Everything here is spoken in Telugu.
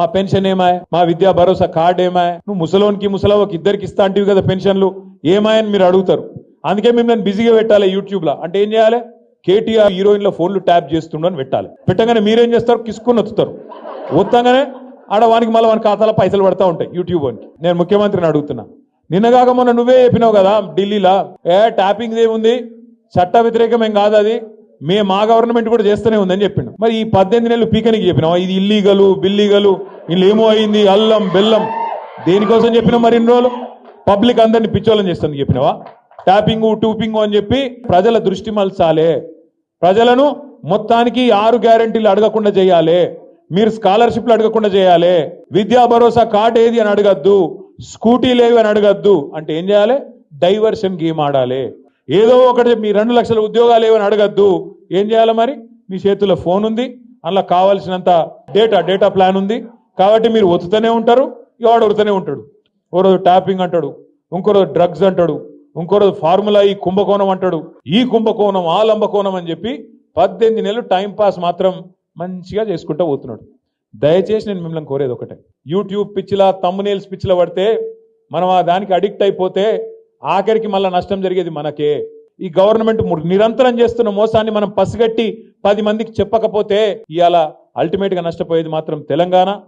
మా పెన్షన్ ఏమాయ్? మా విద్యా భరోసా కార్డు ఏమాయ్? నువ్వు ముసలోనికి ముసలవ్వకి ఇద్దరికి ఇస్తా అంటివి కదా పెన్షన్లు. ఏమాయని మీరు అడుగుతారు. అందుకే మిమ్మల్ని బిజీగా పెట్టాలి యూట్యూబ్లో అంటే ఏం చేయాలి? కేటీఆర్ హీరోయిన్ల ఫోన్లు ట్యాప్ చేస్తుండని పెట్టాలి. పెట్టగానే మీరేం చేస్తారు? కిసుకుని వత్తుతారు వత్తంగానే ఆడ వానికి మళ్ళీ వాని ఖాతాలో పైసలు పడతా ఉంటాయి యూట్యూబ్ వానికి. నేను ముఖ్యమంత్రిని అడుగుతున్నా. నిన్నగాక మొన్న నువ్వే చెప్పినావు కదా ఢిల్లీలో. ఏ ట్యాపింగ్ ఏముంది? చట్ట వ్యతిరేకం ఏం కాదు అది. మే మా గవర్నమెంట్ కూడా చేస్తూనే ఉందని చెప్పిండు. మరి ఈ పద్దెనిమిది నెలలు పీకనికి చెప్పినావా? ఇది ఇల్లీగలు బిల్లీగలు వీళ్ళు ఏమో అయింది అల్లం బెల్లం. దేనికోసం చెప్పినాం మరి ఇన్ని రోజులు? పబ్లిక్ అందరిని పిచ్చోళ్ళని చేస్తుంది చెప్పినావా? ట్యాపింగ్ టూపింగ్ అని చెప్పి ప్రజల దృష్టి మలచాలే. ప్రజలను మొత్తానికి ఆరు గ్యారెంటీలు అడగకుండా చేయాలి. మీరు స్కాలర్షిప్లు అడగకుండా చేయాలి. విద్యా భరోసా కార్డు ఏది అని అడగద్దు. స్కూటీ లేవి అని అడగద్దు. అంటే ఏం చేయాలి? డైవర్షన్ గేమ్ ఆడాలి. ఏదో ఒకటి మీ రెండు లక్షల ఉద్యోగాలు ఏమని అడగద్దు. ఏం చేయాలి మరి? మీ చేతిలో ఫోన్ ఉంది. అందులో కావాల్సినంత డేటా డేటా ప్లాన్ ఉంది. కాబట్టి మీరు ఒత్తుతూనే ఉంటారు. వాడు ఒరుతూనే ఉంటాడు. ఓ రోజు ట్యాపింగ్ అంటాడు. ఇంకో రోజు డ్రగ్స్ అంటాడు. ఇంకో రోజు ఫార్ములా ఈ కుంభకోణం అంటాడు. ఈ కుంభకోణం ఆ లంబకోణం అని చెప్పి పద్దెనిమిది నెలలు టైం పాస్ మాత్రం మంచిగా చేసుకుంటూ పోతున్నాడు. దయచేసి నేను మిమ్మల్ని కోరేది ఒకటే. యూట్యూబ్ పిచ్చిలా తమ్మునేల్స్ పిచ్చిలా పడితే మనం ఆ దానికి అడిక్ట్ అయిపోతే ఆఖరికి మళ్ళీ నష్టం జరిగేది మనకే. ఈ గవర్నమెంట్ నిరంతరం చేస్తున్న మోసాన్ని మనం పసిగట్టి పది మందికి చెప్పకపోతే ఇవాళ అల్టిమేట్గా నష్టపోయేది మాత్రం తెలంగాణ.